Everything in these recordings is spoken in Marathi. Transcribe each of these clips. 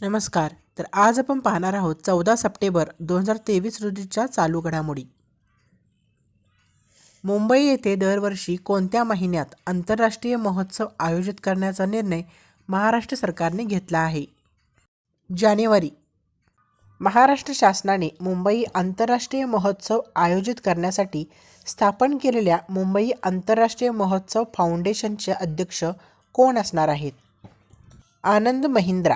नमस्कार. तर आज आपण पाहणार आहोत चौदा सप्टेंबर दोन हजार तेवीस रोजीच्या चालू घडामोडी. मुंबई येथे दरवर्षी कोणत्या महिन्यात आंतरराष्ट्रीय महोत्सव आयोजित करण्याचा निर्णय महाराष्ट्र सरकारने घेतला आहे? जानेवारी. महाराष्ट्र शासनाने मुंबई आंतरराष्ट्रीय महोत्सव आयोजित करण्यासाठी स्थापन केलेल्या मुंबई आंतरराष्ट्रीय महोत्सव फाउंडेशनचे अध्यक्ष कोण असणार आहेत? आनंद महिंद्रा.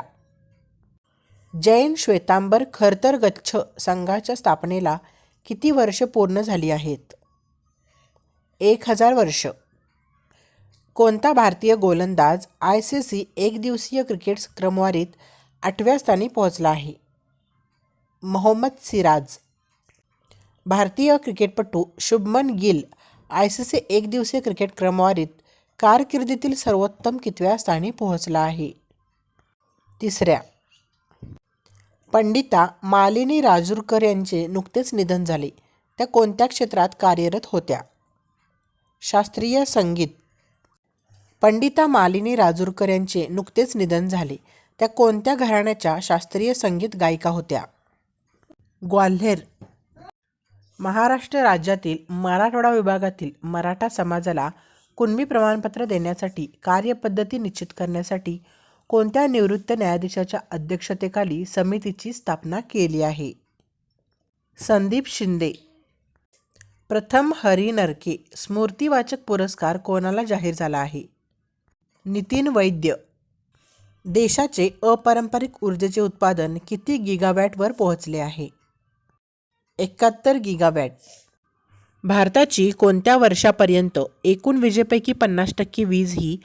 जैन श्वेतांबर खरतर गच्छ संघाच्या स्थापनेला किती वर्ष पूर्ण झाली आहेत? एक हजार वर्ष. कोणता भारतीय गोलंदाज आय सी सी एकदिवसीय क्रिकेट क्रमवारीत आठव्या स्थानी पोहोचला आहे? मोहम्मद सिराज. भारतीय क्रिकेटपटू Shubman Gill I C C एकदिवसीय क्रिकेट क्रमवारीत कारकिर्दीतील सर्वोत्तम कितव्या स्थानी पोहोचला आहे? तिसऱ्या. पंडिता मालिनी राजूरकर यांचे नुकतेच निधन झाले. त्या कोणत्या क्षेत्रात कार्यरत होत्या? शास्त्रीय संगीत. पंडिता मालिनी राजूरकर यांचे नुकतेच निधन झाले. त्या कोणत्या घराण्याच्या शास्त्रीय संगीत गायिका होत्या? ग्वाल्हेर. महाराष्ट्र राज्यातील मराठवाडा विभागातील मराठा समाजाला कुणबी प्रमाणपत्र देण्यासाठी कार्यपद्धती निश्चित करण्यासाठी कोणत्या निवृत्त न्यायाधीशाच्या अध्यक्षतेखाली समितीची स्थापना केली आहे? संदीप शिंदे. प्रथम हरी नरके स्मृतिवाचक पुरस्कार कोणाला जाहीर झाला आहे? नितीन वैद्य. देशाचे अपारंपरिक ऊर्जेचे उत्पादन किती गिगावॅटवर पोहोचले आहे? एकाहत्तर गिगावॅट. भारताची कोणत्या वर्षापर्यंत एकूण विजेपैकी पन्नास टक्के वीज ही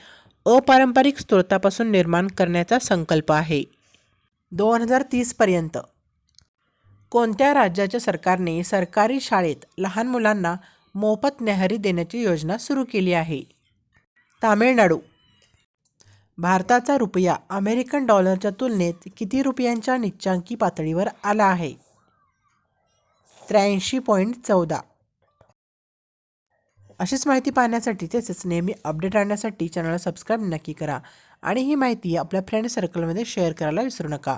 अपारंपरिक स्रोतापासून निर्माण करण्याचा संकल्प आहे. दोन हजार तीसपर्यंत कोणत्या राज्याच्या सरकारने सरकारी शाळेत लहान मुलांना मोफत न्याहारी देण्याची योजना सुरू केली आहे? तामिळनाडू. भारताचा रुपया अमेरिकन डॉलरच्या तुलनेत किती रुपयांच्या निच्चांकी पातळीवर आला आहे? त्र्याऐंशी पॉईंट चौदा. अशीच माहिती पाहण्यासाठी तसेच नेहमी अपडेट आणण्यासाठी चॅनलला सबस्क्राईब नक्की करा आणि ही माहिती आपल्या फ्रेंड सर्कलमध्ये शेअर करायला विसरू नका.